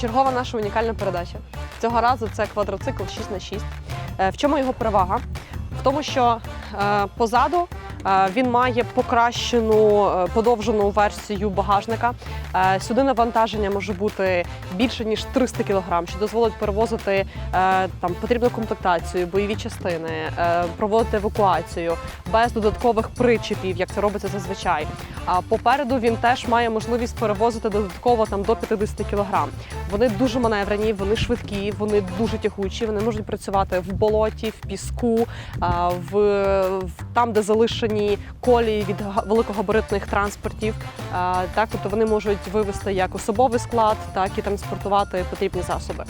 Чергова наша унікальна передача. Цього разу це квадроцикл 6 на 6 Е, В чому його перевага? В тому, що е, позаду він має покращену е, подовжену версію багажника. Е, Сюди навантаження може бути більше ніж 300 кг, що дозволить перевозити е, там потрібну комплектацію, бойові частини, е, проводити евакуацію без додаткових причепів, як це робиться зазвичай. А попереду він теж має можливість перевозити додатково там до 50 кг. Вони дуже маневрені, вони швидкі, вони дуже тягучі. Вони можуть працювати в болоті, в піску, в, там, де залишені колії від великогабаритних транспортів. Так, тобто вони можуть вивезти як особовий склад, так і транспортувати потрібні засоби.